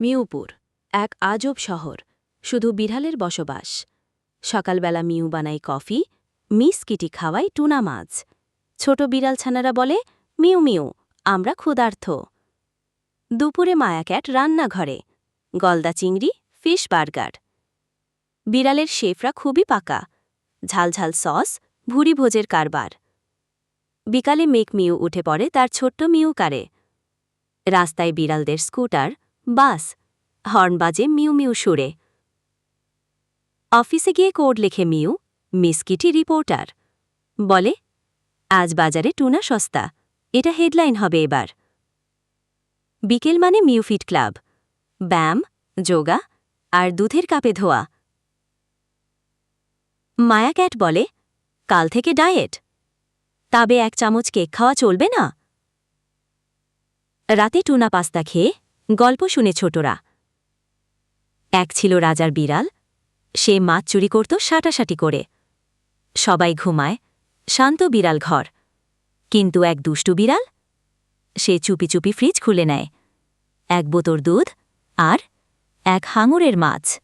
মিউপুর, এক আজব শহর, শুধু বিড়ালের বসবাস। সকালবেলা মিউ বানাই কফি, মিস কিটি খাওয়াই টুনা মাছ। ছোট বিড়াল ছানারা বলে, মিউ মিউ, আমরা ক্ষুধার্থ। দুপুরে মায়াক্যাট রান্নাঘরে, গলদা চিংড়ি, ফিশ বার্গার। বিড়ালের শেফরা খুবই পাকা, ঝালঝাল সস, ভুরি ভোজের কারবার। বিকালে মেক মিউ উঠে পড়ে তার ছোট্ট মিউ কারে রাস্তায় বিড়ালদের স্কুটার বাস, হর্ন বাজে মিউ মিউ সুরে। অফিসে গিয়ে কোড লেখে মিউ মিসকিটি রিপোর্টার। বলে, আজ বাজারে টুনা সস্তা, এটা হেডলাইন হবে এবার। বিকেল মানে মিউফিট ক্লাব, ব্যায়াম, যোগা আর দুধের কাপে ধোয়া। মায়া ক্যাট বলে, কাল থেকে ডায়েট, তবে এক চামচ কেক খাওয়া চলবে না? রাতে টুনা পাস্তা খেয়ে গল্প শুনে ছোটরা। এক ছিল রাজার বিড়াল, সে মাছ চুরি করত সাটাসাটি করে। সবাই ঘুমায়, শান্ত বিড়াল ঘর। কিন্তু এক দুষ্টু বিড়াল, সে চুপি চুপি ফ্রিজ খুলে নেয়। এক বোতর দুধ আর এক হাঙুরের মাছ।